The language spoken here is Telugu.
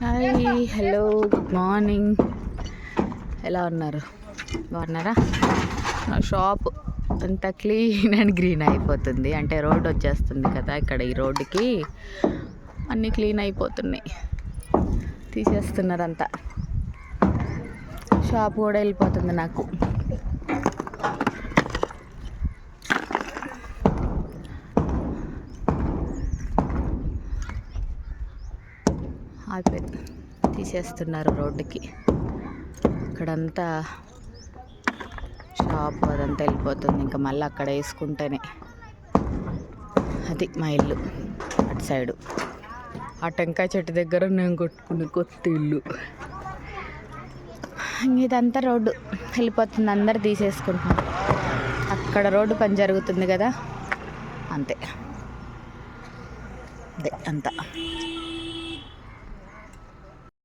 Hi hello good morning. ఎలా ఉన్నారు? బాగున్నారా? నా షాప్ అంతా క్లీన్ అండ్ గ్రీన్ అయిపోతుంది. అంటే రోడ్ వచ్చేస్తుంది కదా ఇక్కడ ఈ రోడ్డుకి అన్నీ క్లీన్ అయిపోతున్నాయి. తీసేస్తున్నారు అంతా షాప్ కూడా వెళ్ళిపోతుంది నాకు. ఆగిపోయింది. తీసేస్తున్నారు రోడ్డుకి. ఇక్కడంతా షాప్ అదంతా వెళ్ళిపోతుంది. ఇంకా మళ్ళీ అక్కడ వేసుకుంటేనే అది మా ఇల్లు అటు సైడు. ఆ టెంకాయ చెట్టు దగ్గర నేను కొట్టుకునే కొత్త ఇల్లు. ఇదంతా రోడ్డు. వెళ్ళిపోతుంది. అందరు తీసేసుకుంటున్నారు. అక్కడ రోడ్డు పని జరుగుతుంది కదా? అంతే. అదే అంతా.